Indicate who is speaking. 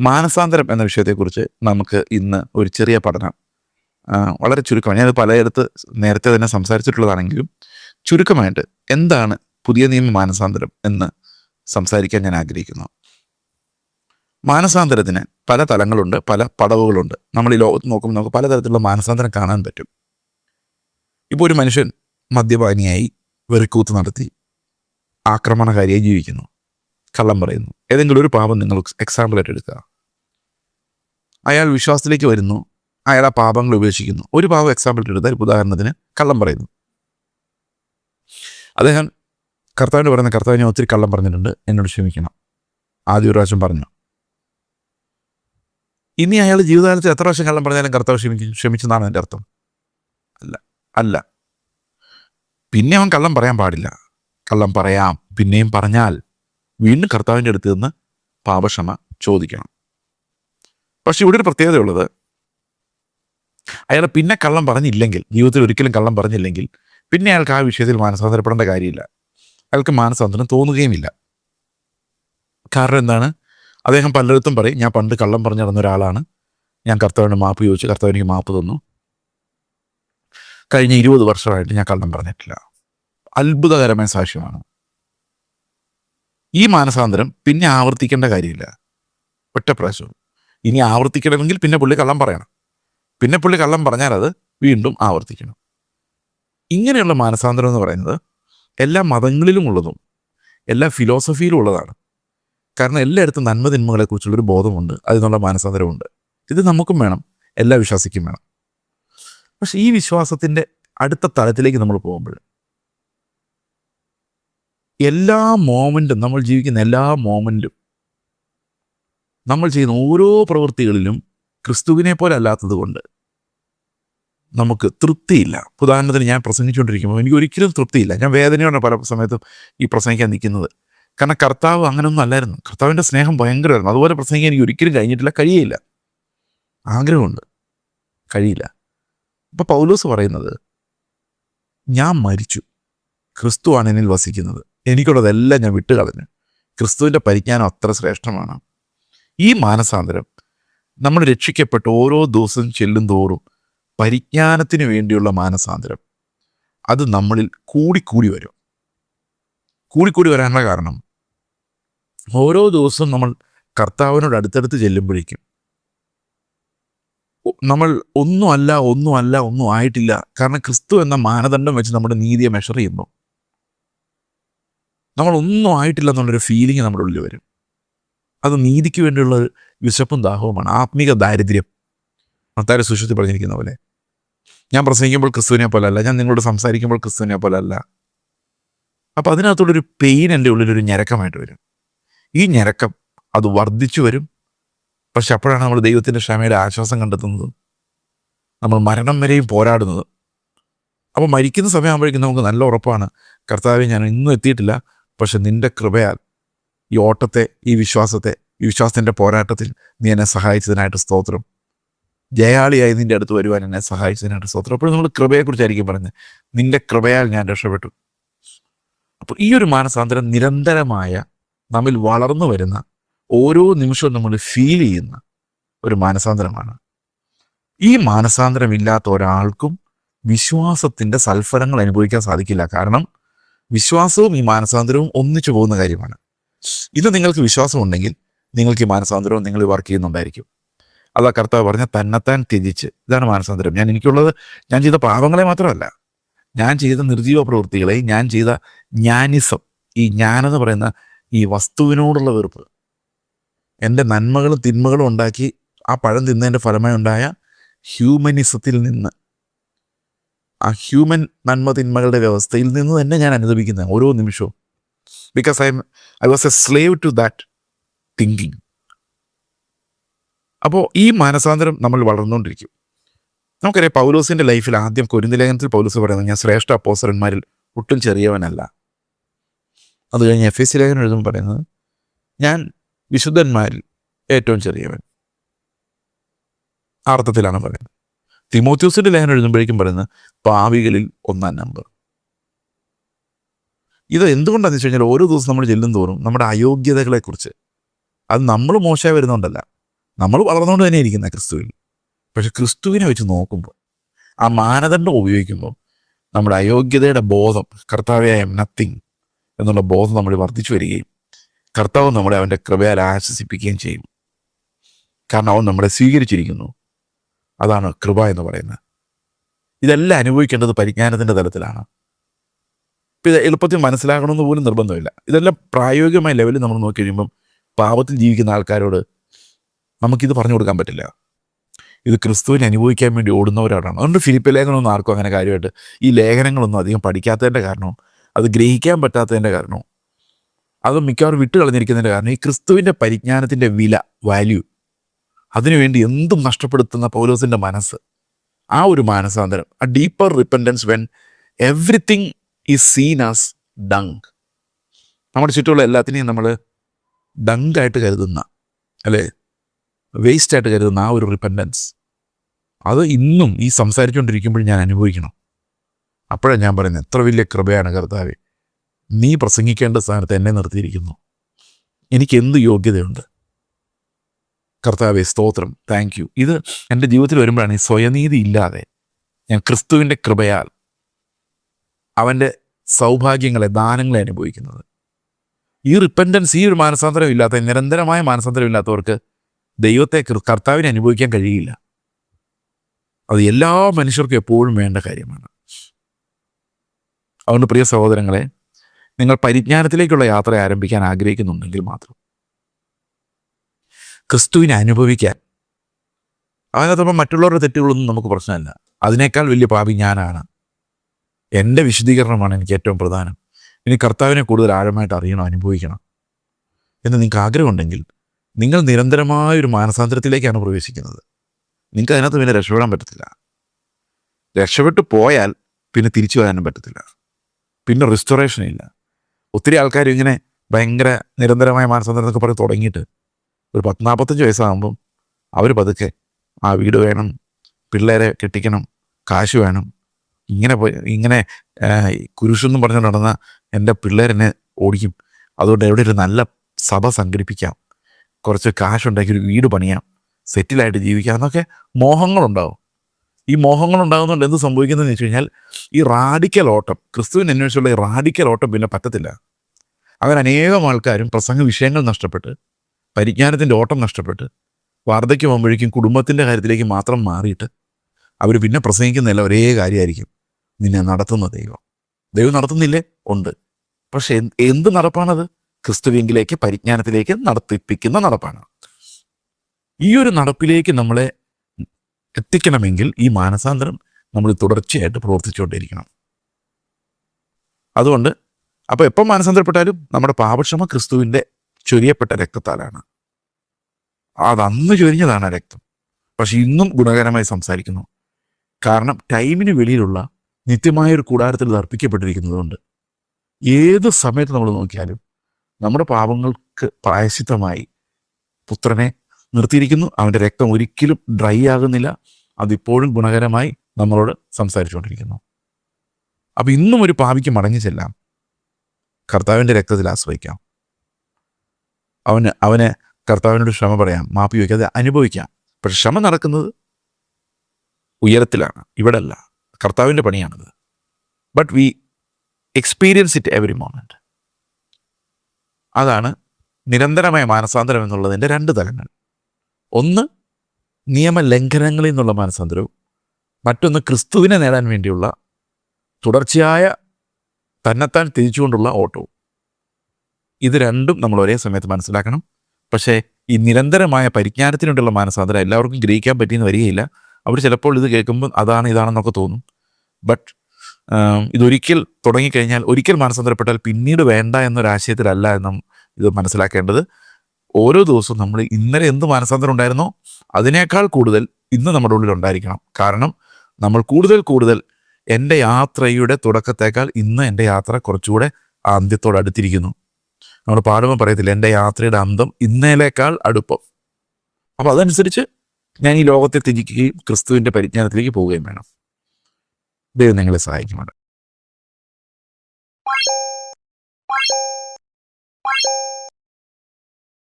Speaker 1: മാനസാന്തരം എന്ന വിഷയത്തെക്കുറിച്ച് നമുക്ക് ഇന്ന് ഒരു ചെറിയ പഠനം. വളരെ ചുരുക്കമാണ് ഞാനത് പലയിടത്ത് നേരത്തെ തന്നെ സംസാരിച്ചിട്ടുള്ളതാണെങ്കിലും ചുരുക്കമായിട്ട് എന്താണ് പുതിയ നിയമ മാനസാന്തരം എന്ന് സംസാരിക്കാൻ ഞാൻ ആഗ്രഹിക്കുന്നു. മാനസാന്തരത്തിന് പല തലങ്ങളുണ്ട് പല പടവുകളുണ്ട്. നമ്മൾ ഈ ലോകത്ത് നോക്കുമ്പോൾ നമുക്ക് പലതരത്തിലുള്ള മാനസാന്തരം കാണാൻ പറ്റും. ഇപ്പോൾ ഒരു മനുഷ്യൻ മദ്യപാനിയായി വെറിക്കൂത്ത് നടത്തി ആക്രമണകാരിയായി ജീവിക്കുന്നു. കള്ളം പറയുന്നു. ഏതെങ്കിലും ഒരു പാപം നിങ്ങൾ എക്സാമ്പിളായിട്ട് എടുക്കുക. അയാൾ വിശ്വാസത്തിലേക്ക് വരുന്നു. അയാൾ ആ പാപങ്ങൾ ഉപേക്ഷിക്കുന്നു. ഒരു പാപം എക്സാമ്പിൾ എടുത്താൽ ഉദാഹരണത്തിന് കള്ളം പറയുന്നു. അദ്ദേഹം കർത്താവിന് പറയുന്ന കർത്താവ് ഞാൻ ഒത്തിരി കള്ളം പറഞ്ഞിട്ടുണ്ട്. എന്നോട് ക്ഷമിക്കണം. ആദ്യ ഒരു പ്രാവശ്യം പറഞ്ഞു. ഇനി അയാൾ ജീവിതകാലത്ത് എത്ര പ്രാവശ്യം കള്ളം പറഞ്ഞാലും കർത്താവ് ക്ഷമിക്കും ക്ഷമിച്ചെന്നാണ് എന്റെ അർത്ഥം. അല്ല അല്ല. പിന്നെ അവൻ കള്ളം പറയാൻ പാടില്ല. കള്ളം പറയാം. പിന്നെയും പറഞ്ഞാൽ വീണ്ടും കർത്താവിന്റെ അടുത്ത് നിന്ന് പാപക്ഷമ ചോദിക്കണം. പക്ഷെ ഇവിടെ ഒരു പ്രത്യേകതയുള്ളത്. അയാൾ പിന്നെ കള്ളം പറഞ്ഞില്ലെങ്കിൽ ജീവിതത്തിൽ ഒരിക്കലും കള്ളം പറഞ്ഞില്ലെങ്കിൽ പിന്നെ അയാൾക്ക് ആ വിഷയത്തിൽ മാനസാന്തരപ്പെടേണ്ട കാര്യമില്ല. അയാൾക്ക് മാനസാന്തരം തോന്നുകയുമില്ല. കാരണം എന്താണ്? അദ്ദേഹം പലയിടത്തും പറയും ഞാൻ പണ്ട് കള്ളം പറഞ്ഞു നടന്ന ഒരാളാണ്. ഞാൻ കർത്താവിന് മാപ്പ് ചോദിച്ചു. കർത്താവ് എനിക്ക് മാപ്പ് തന്നു. കഴിഞ്ഞ ഇരുപത് വർഷമായിട്ട് ഞാൻ കള്ളം പറഞ്ഞിട്ടില്ല. അത്ഭുതകരമായ സാക്ഷ്യമാണ്. ഈ മാനസാന്തരം പിന്നെ ആവർത്തിക്കേണ്ട കാര്യമില്ല. ഒറ്റ പ്രാവശ്യം. ഇനി ആവർത്തിക്കണമെങ്കിൽ പിന്നെ പുള്ളി കള്ളം പറയണം. പിന്നെ പുള്ളി കള്ളം പറഞ്ഞാൽ അത് വീണ്ടും ആവർത്തിക്കണം. ഇങ്ങനെയുള്ള മാനസാന്തരം എന്ന് പറയുന്നത് എല്ലാ മതങ്ങളിലും ഉള്ളതും എല്ലാ ഫിലോസഫിയിലും ഉള്ളതാണ്. കാരണം എല്ലായിടത്തും നന്മ തിന്മകളെക്കുറിച്ചുള്ളൊരു ബോധമുണ്ട്. അതിനുള്ള മാനസാന്തരമുണ്ട്. ഇത് നമുക്കും വേണം. എല്ലാ വിശ്വാസിക്കും വേണം. പക്ഷേ ഈ വിശ്വാസത്തിന്റെ അടുത്ത തലത്തിലേക്ക് നമ്മൾ പോകുമ്പോൾ എല്ലാ മോമെന്റും നമ്മൾ ജീവിക്കുന്ന എല്ലാ മോമെന്റും നമ്മൾ ചെയ്യുന്ന ഓരോ പ്രവൃത്തികളിലും ക്രിസ്തുവിനെ പോലെ അല്ലാത്തത് കൊണ്ട് നമുക്ക് തൃപ്തിയില്ല. ഉദാഹരണത്തിന് ഞാൻ പ്രസംഗിച്ചുകൊണ്ടിരിക്കുമ്പോൾ എനിക്ക് ഒരിക്കലും തൃപ്തിയില്ല. ഞാൻ വേദനയോടെ പല സമയത്തും ഈ പ്രസംഗിക്കാൻ നിൽക്കുന്നത്. കാരണം കർത്താവ് അങ്ങനെയൊന്നും അല്ലായിരുന്നു. കർത്താവിന്റെ സ്നേഹം ഭയങ്കരമായിരുന്നു. അതുപോലെ പ്രസംഗിക്കാൻ എനിക്ക് ഒരിക്കലും കഴിഞ്ഞിട്ടില്ല. കഴിയില്ല. ആഗ്രഹമുണ്ട്. കഴിയില്ല. അപ്പോൾ പൗലോസ് പറയുന്നത് ഞാൻ മരിച്ചു. ക്രിസ്തുവാണ് എന്നിൽ വസിക്കുന്നത്. എനിക്കുള്ളതെല്ലാം ഞാൻ വിട്ടുകളഞ്ഞു ക്രിസ്തുവിന്റെ പരിജ്ഞാനം അത്ര ശ്രേഷ്ഠമാണ്. ഈ മാനസാന്തരം നമ്മൾ രക്ഷിക്കപ്പെട്ട് ഓരോ ദിവസവും ചെല്ലും തോറും പരിജ്ഞാനത്തിന് വേണ്ടിയുള്ള മാനസാന്തരം. അത് നമ്മളിൽ കൂടിക്കൂടി വരും. കൂടിക്കൂടി വരാനുള്ള കാരണം ഓരോ ദിവസവും നമ്മൾ കർത്താവിനോട് അടുത്തടുത്ത് ചെല്ലുമ്പോഴേക്കും നമ്മൾ ഒന്നുമല്ല ഒന്നുമല്ല ഒന്നും ആയിട്ടില്ല. കാരണം ക്രിസ്തു എന്ന മാനദണ്ഡം വെച്ച് നമ്മുടെ നീതിയെ മെഷർ ചെയ്യുമ്പോൾ നമ്മൾ ഒന്നും ആയിട്ടില്ല എന്നുള്ളൊരു ഫീലിംഗ് നമ്മുടെ ഉള്ളിൽ വരും. അത് നീതിക്ക് വേണ്ടിയുള്ള വിശപ്പും ദാഹവുമാണ്. ആത്മീക ദാരിദ്ര്യം. മത്താരെ സുഷത്തിൽ പറഞ്ഞിരിക്കുന്ന പോലെ. ഞാൻ പ്രസംഗിക്കുമ്പോൾ ക്രിസ്തുവിനെ പോലെ അല്ല ഞാൻ നിങ്ങളോട് സംസാരിക്കുമ്പോൾ ക്രിസ്തുവിനെ പോലെ അല്ല അപ്പം അതിനകത്തുള്ളൊരു പെയിൻ എന്റെ ഉള്ളിലൊരു ഞരക്കമായിട്ട് വരും. ഈ ഞരക്കം അത് വർദ്ധിച്ചു വരും. പക്ഷെ അപ്പോഴാണ് നമ്മൾ ദൈവത്തിന്റെ ക്ഷമയുടെ ആശ്വാസം കണ്ടെത്തുന്നത് നമ്മൾ മരണം വരെയും പോരാടുന്നത്. അപ്പോൾ മരിക്കുന്ന സമയമാകുമ്പോഴേക്കും നമുക്ക് നല്ല ഉറപ്പാണ്. കർത്താവെ ഞാൻ ഇന്നും എത്തിയിട്ടില്ല. പക്ഷെ നിന്റെ കൃപയാൽ ഈ ഓട്ടത്തെ ഈ വിശ്വാസത്തെ ഈ വിശ്വാസത്തിന്റെ പോരാട്ടത്തിൽ നീ എന്നെ സഹായിച്ചതിനായിട്ട് സ്തോത്രം. ജയാളിയായി നിന്റെ അടുത്ത് വരുവാൻ എന്നെ സഹായിച്ചതിനായിട്ട് സ്തോത്രം. അപ്പോൾ നമ്മൾ കൃപയെക്കുറിച്ചായിരിക്കും പറഞ്ഞത് നിന്റെ കൃപയാൽ ഞാൻ രക്ഷപ്പെട്ടു. അപ്പോൾ ഈ ഒരു മാനസാന്തരം നിരന്തരമായ നമ്മിൽ വളർന്നു വരുന്ന ഓരോ നിമിഷവും നമ്മൾ ഫീൽ ചെയ്യുന്ന ഒരു മാനസാന്തരമാണ്. ഈ മാനസാന്തരം ഇല്ലാത്ത ഒരാൾക്കും വിശ്വാസത്തിന്റെ സൽഫലങ്ങൾ അനുഭവിക്കാൻ സാധിക്കില്ല. കാരണം വിശ്വാസവും ഈ മാനസാന്തരവും ഒന്നിച്ചു പോകുന്ന കാര്യമാണ്. ഇത് നിങ്ങൾക്ക് വിശ്വാസം ഉണ്ടെങ്കിൽ നിങ്ങൾക്ക് ഈ മാനസാന്തരവും നിങ്ങൾ വർക്ക് ചെയ്യുന്നുണ്ടായിരിക്കും. അതാ കർത്താവ് പറഞ്ഞ തന്നെത്താൻ ത്യജിച്ച് ഇതാണ് മാനസാന്തരം. ഞാൻ എനിക്കുള്ളത് ഞാൻ ചെയ്ത പാപങ്ങളെ മാത്രമല്ല. ഞാൻ ചെയ്ത നിർജീവ പ്രവൃത്തികളെ ഞാൻ ചെയ്ത ജ്ഞാനിസം ഈ ജ്ഞാനെന്ന് പറയുന്ന ഈ വസ്തുവിനോടുള്ള വെറുപ്പ് എന്റെ നന്മകളും തിന്മകളും ഉണ്ടാക്കി ആ പഴം തിന്നതിന്റെ ഫലമായി ഉണ്ടായ ഹ്യൂമനിസത്തിൽ നിന്ന് ആ ഹ്യൂമൻ നന്മ തിന്മകളുടെ വ്യവസ്ഥയിൽ നിന്ന് തന്നെ ഞാൻ അനുദപിക്കുന്നത് ഓരോ നിമിഷവും. Because I am I was a slave to that thinking അപ്പോൾ ഈ മാനസാന്തരം നമ്മൾ വളർന്നുകൊണ്ടിരിക്കും. നമുക്കറിയാം പൗലോസിന്റെ ലൈഫിൽ ആദ്യം കൊരിന്ത ലേഖനത്തിൽ പൗലോസ് പറയുന്നത് ഞാൻ ശ്രേഷ്ഠ അപ്പോസരന്മാരിൽ ഒട്ടും ചെറിയവനല്ല. അത് കഴിഞ്ഞ് എഫ് എസ് ലേഖനം എഴുതുമ്പോൾ പറയുന്നത് ഞാൻ വിശുദ്ധന്മാരിൽ ഏറ്റവും ചെറിയവൻ. ആർത്ഥത്തിലാണ് പറയുന്നത്. തിമോത്യൂസിന്റെ ലേഖനം എഴുതുമ്പോഴേക്കും പറയുന്നത് പാവികളിൽ ഒന്നാം നമ്പർ. ഇത് എന്തുകൊണ്ടാണെന്ന് വെച്ച് കഴിഞ്ഞാൽ ഓരോ ദിവസം നമ്മൾ ചെല്ലും തോറും നമ്മുടെ അയോഗ്യതകളെക്കുറിച്ച്. അത് നമ്മൾ മോശമായി വരുന്നുണ്ടല്ല. നമ്മൾ വളർന്നുകൊണ്ട് തന്നെ ഇരിക്കുന്ന ക്രിസ്തുവിൽ. പക്ഷെ ക്രിസ്തുവിനെ വെച്ച് നോക്കുമ്പോൾ ആ മാനദണ്ഡം ഉപയോഗിക്കുമ്പോൾ നമ്മുടെ അയോഗ്യതയുടെ ബോധം കർത്താവെ ഐ എം നത്തിങ് എന്നുള്ള ബോധം നമ്മൾ വർദ്ധിച്ചു വരികയും കർത്താവ് നമ്മളെ അവന്റെ കൃപയാൽ ആശ്വസിപ്പിക്കുകയും ചെയ്യും. കാരണം അവൻ നമ്മളെ സ്വീകരിച്ചിരിക്കുന്നു. അതാണ് കൃപ എന്ന് പറയുന്നത്. ഇതെല്ലാം അനുഭവിക്കേണ്ടത് പരിജ്ഞാനത്തിന്റെ തലത്തിലാണ്. ഇപ്പം ഇത് എളുപ്പത്തിൽ മനസ്സിലാക്കണമെന്ന് പോലും നിർബന്ധമില്ല. ഇതെല്ലാം പ്രായോഗികമായ ലെവലിൽ നമ്മൾ നോക്കി കഴിയുമ്പം പാപത്തിൽ ജീവിക്കുന്ന ആൾക്കാരോട് നമുക്കിത് പറഞ്ഞു കൊടുക്കാൻ പറ്റില്ല. ഇത് ക്രിസ്തുവിനെ അനുഭവിക്കാൻ വേണ്ടി ഓടുന്നവരോടാണ് അതുകൊണ്ട് ഫിലിപ്പ് ലേഖനമൊന്നും ആർക്കും അങ്ങനെ കാര്യമായിട്ട് ഈ ലേഖനങ്ങളൊന്നും അധികം പഠിക്കാത്തതിന്റെ കാരണവും അത് ഗ്രഹിക്കാൻ പറ്റാത്തതിന്റെ കാരണവും അത് മിക്കവാറും വിട്ട് കളഞ്ഞിരിക്കുന്നതിന്റെ കാരണം ഈ ക്രിസ്തുവിന്റെ പരിജ്ഞാനത്തിന്റെ വില വാല്യൂ അതിനുവേണ്ടി എന്തും നഷ്ടപ്പെടുത്തുന്ന പൗലോസിന്റെ മനസ്സ്. ആ ഒരു മാനസാന്തരം ആ deeper repentance when everything is seen as dung നമ്മുടെ ചുറ്റുമുള്ള എല്ലാത്തിനെയും നമ്മൾ ഡങ്കായിട്ട് കരുതുന്ന അല്ലേ? വേസ്റ്റായിട്ട് കരുതുന്ന ആ ഒരു റിപ്പൻഡൻസ് അത് ഇന്നും ഈ സംസാരിച്ചുകൊണ്ടിരിക്കുമ്പോൾ ഞാൻ അനുഭവിക്കണം. അപ്പോഴാണ് ഞാൻ പറയുന്നത് എത്ര വലിയ കൃപയാണ് കർത്താവെ. നീ പ്രസംഗിക്കേണ്ട സ്ഥാനത്ത് എന്നെ നിർത്തിയിരിക്കുന്നു. എനിക്ക് എന്ത് യോഗ്യതയുണ്ട്? കർത്താവെ സ്തോത്രം. താങ്ക് യു ഇത് എന്റെ ജീവിതത്തിൽ വരുമ്പോഴാണ് ഈ സ്വയനീതി ഇല്ലാതെ ഞാൻ ക്രിസ്തുവിന്റെ കൃപയാൽ അവന്റെ സൗഭാഗ്യങ്ങളെ ദാനങ്ങളെ അനുഭവിക്കുന്നത്. ഈ റിപ്പൻഡൻസ് ഈ ഒരു മാനസാന്തരം ഇല്ലാത്ത നിരന്തരമായ മാനസാന്തരം ഇല്ലാത്തവർക്ക് ദൈവത്തെ കർത്താവിനെ അനുഭവിക്കാൻ കഴിയില്ല. അത് എല്ലാ മനുഷ്യർക്കും എപ്പോഴും വേണ്ട കാര്യമാണ്. അതുകൊണ്ട് പ്രിയ സഹോദരങ്ങളെ നിങ്ങൾ പരിജ്ഞാനത്തിലേക്കുള്ള യാത്ര ആരംഭിക്കാൻ ആഗ്രഹിക്കുന്നുണ്ടെങ്കിൽ മാത്രം ക്രിസ്തുവിനെ അനുഭവിക്കാൻ. അതിനകത്തപ്പം മറ്റുള്ളവരുടെ തെറ്റുകളൊന്നും നമുക്ക് പ്രശ്നമല്ല. അതിനേക്കാൾ വലിയ പാപി ഞാനാണ്. എന്റെ വിശദീകരണമാണ് എനിക്ക് ഏറ്റവും പ്രധാനം. ഇനി കർത്താവിനെ കൂടുതൽ ആഴമായിട്ട് അറിയണം അനുഭവിക്കണം എന്ന് നിങ്ങൾക്ക് ആഗ്രഹമുണ്ടെങ്കിൽ നിങ്ങൾ നിരന്തരമായ ഒരു മാനസാന്തരത്തിലേക്കാണ് പ്രവേശിക്കുന്നത്. നിങ്ങൾക്ക് അതിനകത്ത് പിന്നെ രക്ഷപ്പെടാൻ പറ്റത്തില്ല. രക്ഷപ്പെട്ടു പോയാൽ പിന്നെ തിരിച്ചു വരാനും പറ്റത്തില്ല. പിന്നെ റിസ്റ്റോറേഷൻ ഇല്ല. ഒത്തിരി ആൾക്കാർ ഇങ്ങനെ ഭയങ്കര നിരന്തരമായ മാനസാന്തരം എന്നൊക്കെ പറഞ്ഞ് തുടങ്ങിയിട്ട് ഒരു പത്ത് നാൽപ്പത്തഞ്ച് വയസ്സാകുമ്പം അവർ പതുക്കെ ആ വീട് വേണം പിള്ളേരെ കെട്ടിക്കണം കാശ് വേണം. ഇങ്ങനെ ഇങ്ങനെ കുരിശെന്നും പറഞ്ഞു നടന്ന എന്റെ പിള്ളേരെന്നെ ഓടിക്കും. അതുകൊണ്ട് എവിടെ ഒരു നല്ല സഭ സംഘടിപ്പിക്കാം. കുറച്ച് കാശുണ്ടാക്കി ഒരു വീട് പണിയാം. സെറ്റിലായിട്ട് ജീവിക്കാം എന്നൊക്കെ മോഹങ്ങളുണ്ടാവും. ഈ മോഹങ്ങൾ ഉണ്ടാകുന്നതുകൊണ്ട് എന്ത് സംഭവിക്കുന്നതെന്ന് വെച്ച് കഴിഞ്ഞാൽ ഈ റാഡിക്കൽ ഓട്ടം ക്രിസ്തുവിനെ അന്വേഷിച്ചുള്ള ഈ റാഡിക്കൽ ഓട്ടം പിന്നെ പറ്റത്തില്ല. അങ്ങനെ അനേകം ആൾക്കാരും പ്രസംഗ വിഷയങ്ങൾ നഷ്ടപ്പെട്ട് പരിജ്ഞാനത്തിന്റെ ഓട്ടം നഷ്ടപ്പെട്ട് വാർദ്ധക്യമാകുമ്പോഴേക്കും കുടുംബത്തിന്റെ കാര്യത്തിലേക്ക് മാത്രം മാറിയിട്ട് അവർ പിന്നെ പ്രസംഗിക്കുന്നില്ല ഒരേ കാര്യമായിരിക്കും നിന്നെ നടത്തുന്ന ദൈവം. ദൈവം നടത്തുന്നില്ലേ? ഉണ്ട്. പക്ഷെ എന്ത് എന്ത് നടപ്പാണത്? ക്രിസ്തുവിങ്കിലേക്ക് പരിജ്ഞാനത്തിലേക്ക് നടത്തിപ്പിക്കുന്ന നടപ്പാണ്. ഈ ഒരു നടപ്പിലേക്ക് നമ്മളെ എത്തിക്കണമെങ്കിൽ ഈ മാനസാന്തരം നമ്മൾ തുടർച്ചയായിട്ട് പ്രവർത്തിച്ചുകൊണ്ടിരിക്കണം അതുകൊണ്ട് അപ്പോൾ എപ്പം മാനസാന്തരപ്പെട്ടാലും നമ്മുടെ പാപക്ഷമ ക്രിസ്തുവിന്റെ ചൊരിയപ്പെട്ട രക്തത്താലാണ്. അത് അന്ന് ചൊരിഞ്ഞതാണ് രക്തം. പക്ഷെ ഇന്നും ഗുണകരമായി സംസാരിക്കുന്നു. കാരണം ടൈമിന് വെളിയിലുള്ള നിത്യമായ ഒരു കൂടാരത്തിൽ അർപ്പിക്കപ്പെട്ടിരിക്കുന്നതുകൊണ്ട് ഏത് സമയത്ത് നമ്മൾ നോക്കിയാലും നമ്മുടെ പാപങ്ങൾക്ക് പ്രായശിത്തമായി പുത്രനെ നിർത്തിയിരിക്കുന്നു. അവന്റെ രക്തം ഒരിക്കലും ഡ്രൈ ആകുന്നില്ല. അതിപ്പോഴും ഗുണകരമായി നമ്മളോട് സംസാരിച്ചുകൊണ്ടിരിക്കുന്നു. അപ്പം ഇന്നും ഒരു പാപിക്ക് മടങ്ങി ചെല്ലാം കർത്താവിന്റെ രക്തത്തിൽ ആശ്രയിക്കാം. അവന് അവന് കർത്താവിനോട് ക്ഷമ പറയാം മാപ്പ് ചോദിക്കാം അത് അനുഭവിക്കാം. പക്ഷെ ക്ഷമ നടക്കുന്നത് ഉയരത്തിലാണ് ഇവിടെ അല്ല കർത്താവിന്റെ പണിയാണത്. But we experience it every moment അതാണ് നിരന്തരമായ മാനസാന്തരം എന്നുള്ളതിന്റെ രണ്ട് തലങ്ങൾ. ഒന്ന് നിയമലംഘനങ്ങളിൽ നിന്നുള്ള മാനസാന്തരവും. മറ്റൊന്ന് ക്രിസ്തുവിനെ നേടാൻ വേണ്ടിയുള്ള തുടർച്ചയായ തന്നെത്താൻ തിരിച്ചുകൊണ്ടുള്ള ഓട്ടവും. ഇത് രണ്ടും നമ്മൾ ഒരേ സമയത്ത് മനസ്സിലാക്കണം. പക്ഷേ ഈ നിരന്തരമായ പരിജ്ഞാനത്തിനുള്ള മാനസാന്തരം എല്ലാവർക്കും ഗ്രഹിക്കാൻ പറ്റിയെന്ന് വരികയില്ല. അവർ ചിലപ്പോൾ ഇത് കേൾക്കുമ്പോൾ അതാണ് ഇതാണെന്നൊക്കെ തോന്നും. ബട്ട് ഇതൊരിക്കൽ തുടങ്ങിക്കഴിഞ്ഞാൽ ഒരിക്കൽ മാനസാന്തരപ്പെട്ടാൽ പിന്നീട് വേണ്ട എന്നൊരാശയത്തിലല്ല എന്നും ഇത് മനസ്സിലാക്കേണ്ടത്. ഓരോ ദിവസവും നമ്മൾ ഇന്നലെ എന്ത് മാനസാന്തരം ഉണ്ടായിരുന്നോ അതിനേക്കാൾ കൂടുതൽ ഇന്ന് നമ്മുടെ ഉള്ളിൽ ഉണ്ടായിരിക്കണം. കാരണം നമ്മൾ കൂടുതൽ കൂടുതൽ എന്റെ യാത്രയുടെ തുടക്കത്തേക്കാൾ ഇന്ന് എന്റെ യാത്ര കുറച്ചുകൂടെ അന്ത്യത്തോട് അടുത്തിരിക്കുന്നു. നമ്മൾ പാടുമ്പോൾ പറയത്തില്ല എന്റെ യാത്രയുടെ അന്തം ഇന്നേലേക്കാൾ അടുപ്പം. അപ്പോൾ അതനുസരിച്ച് ഞാൻ ഈ ലോകത്തെ തിരിക്കുകയും ക്രിസ്തുവിന്റെ പരിജ്ഞാനത്തിലേക്ക് പോവുകയും വേണം. ദൈവം നിങ്ങളെ സഹായിക്കുമാണ്